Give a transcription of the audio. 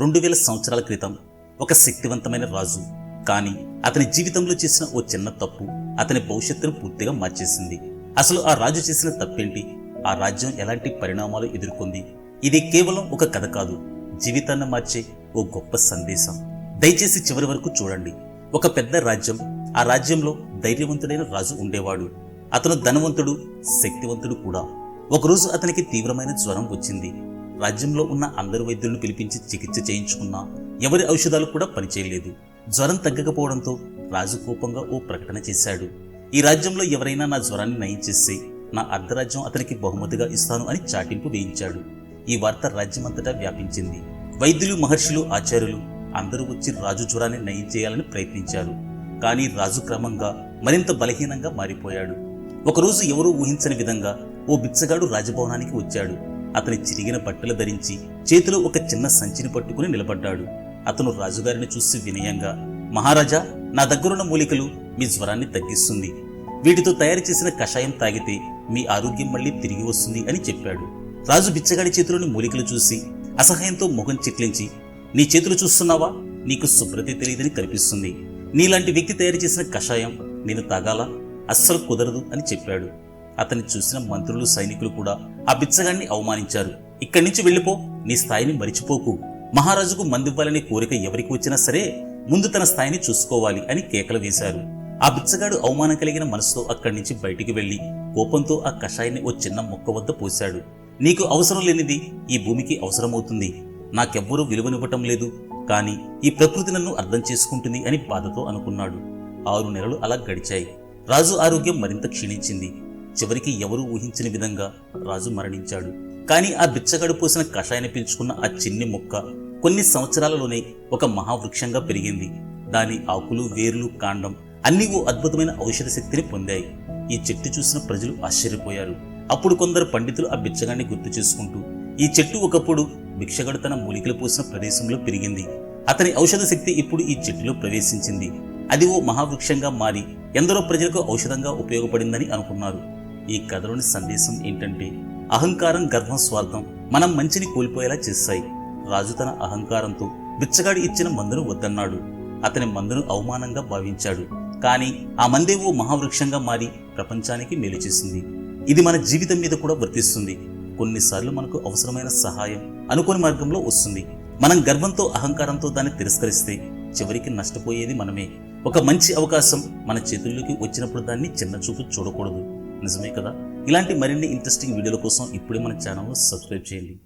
రెండు వేల సంవత్సరాల క్రితం ఒక శక్తివంతమైన రాజు. కానీ అతని జీవితంలో చేసిన ఓ చిన్న తప్పు అతని భవిష్యత్తును పూర్తిగా మార్చేసింది. అసలు ఆ రాజు చేసిన తప్పేంటి? ఆ రాజ్యం ఎలాంటి పరిణామాలు ఎదుర్కొంది? ఇది కేవలం ఒక కథ కాదు. జీవితాన్ని మార్చే ఓ గొప్ప సందేశం. దయచేసి చివరి వరకు చూడండి. ఒక పెద్ద రాజ్యం ఆ రాజ్యంలో ధైర్యవంతుడైన రాజు ఉండేవాడు. అతను ధనవంతుడు శక్తివంతుడు కూడా. ఒకరోజు అతనికి తీవ్రమైన జ్వరం వచ్చింది. రాజ్యంలో ఉన్న అందరు వైద్యులను పిలిపించి చికిత్స చేయించుకున్నా ఎవరి ఔషధాలు కూడా పనిచేయలేదు. జ్వరం తగ్గకపోవడంతో రాజు కోపంగా ఓ ప్రకటన చేశాడు. ఈ రాజ్యంలో ఎవరైనా నా జ్వరాన్ని నయం చేస్తే నా అర్ధరాజ్యం అతనికి బహుమతిగా ఇస్తాను అని చాటింపు వేయించాడు. ఈ వార్త రాజ్యమంతటా వ్యాపించింది. వైద్యులు మహర్షులు ఆచార్యులు అందరూ వచ్చి రాజు జ్వరాన్ని నయం చేయాలని ప్రయత్నించారు. కానీ రాజు క్రమంగా మరింత బలహీనంగా మారిపోయాడు. ఒకరోజు ఎవరూ ఊహించని విధంగా ఓ బిచ్చగాడు రాజభవనానికి వచ్చాడు. అతని చిరిగిన బట్టలు ధరించి చేతిలో ఒక చిన్న సంచిని పట్టుకుని నిలబడ్డాడు. అతను రాజుగారిని చూసి వినయంగా మహారాజా నా దగ్గరున్న మూలికలు మీ జ్వరాన్ని తగ్గిస్తుంది. వీటితో తయారు చేసిన కషాయం తాగితే మీ ఆరోగ్యం మళ్ళీ తిరిగి వస్తుంది అని చెప్పాడు. రాజు బిచ్చగాడి చేతిలోని మూలికలు చూసి అసహాయంతో ముఖం చిట్లించి నీ చేతులు చూస్తున్నావా? నీకు శుభ్రత తెలియదని కనిపిస్తుంది. నీలాంటి వ్యక్తి తయారు చేసిన కషాయం నేను తాగాలా? అస్సలు కుదరదు అని చెప్పాడు. అతన్ని చూసిన మంత్రులు సైనికులు కూడా ఆ బిచ్చగాన్ని అవమానించారు. ఇక్కడి నుంచి వెళ్ళిపో నీ స్థాయిని మరిచిపోకు. మహారాజుకు మందివ్వాలనే కోరిక ఎవరికి వచ్చినా సరే ముందు తన స్థాయిని చూసుకోవాలి అని కేకలు వేశారు. ఆ బిచ్చగాడు అవమానం కలిగిన మనసుతో అక్కడి నుంచి బయటికి వెళ్ళి కోపంతో ఆ కషాయాన్ని ఓ చిన్న మొక్క వద్ద పోశాడు. నీకు అవసరం లేనిది ఈ భూమికి అవసరమవుతుంది. నాకెవ్వరూ విలువనివ్వటం లేదు. కానీ ఈ ప్రకృతి నన్ను అర్థం చేసుకుంటుంది అని బాధతో అనుకున్నాడు. ఆరు నెలలు అలా గడిచాయి. రాజు ఆరోగ్యం మరింత క్షీణించింది. చివరికి ఎవరూ ఊహించని విధంగా రాజు మరణించాడు. కానీ ఆ బిచ్చగాడు పోసిన కషాయాన్ని పీల్చుకున్న ఆ చిన్ని మొక్క కొన్ని సంవత్సరాలలోనే ఒక మహావృక్షంగా పెరిగింది. దాని ఆకులు వేర్లు కాండం అన్నీ ఓ అద్భుతమైన ఔషధ శక్తిని పొందాయి. ఈ చెట్టు చూసిన ప్రజలు ఆశ్చర్యపోయారు. అప్పుడు కొందరు పండితులు ఆ బిచ్చగాన్ని గుర్తు చేసుకుంటూ ఈ చెట్టు ఒకప్పుడు భిక్షగాడు తన మూలికలు పోసిన ప్రదేశంలో పెరిగింది. అతని ఔషధ శక్తి ఇప్పుడు ఈ చెట్టులో ప్రవేశించింది. అది ఓ మహావృక్షంగా మారి ఎందరో ప్రజలకు ఔషధంగా ఉపయోగపడిందని అనుకున్నారు. ఈ కథలోని సందేశం ఏంటంటే అహంకారం గర్వం స్వార్థం మనం మంచిని కోల్పోయేలా చేస్తాయి. రాజు తన అహంకారంతో బిచ్చగాడు ఇచ్చిన మందును వద్దన్నాడు. అతని మందును అవమానంగా భావించాడు. కానీ ఆ మందే ఓ మహావృక్షంగా మారి ప్రపంచానికి మేలు చేసింది. ఇది మన జీవితం మీద కూడా వర్తిస్తుంది. కొన్నిసార్లు మనకు అవసరమైన సహాయం అనుకోని మార్గంలో వస్తుంది. మనం గర్వంతో అహంకారంతో దాన్ని తిరస్కరిస్తే చివరికి నష్టపోయేది మనమే. ఒక మంచి అవకాశం మన చేతుల్లోకి వచ్చినప్పుడు దాన్ని చిన్న చూపు చూడకూడదు. నిజమే కదా? ఇలాంటి మరిన్ని ఇంట్రెస్టింగ్ వీడియోల కోసం ఇప్పుడే మన ఛానల్ సబ్స్క్రైబ్ చేయండి.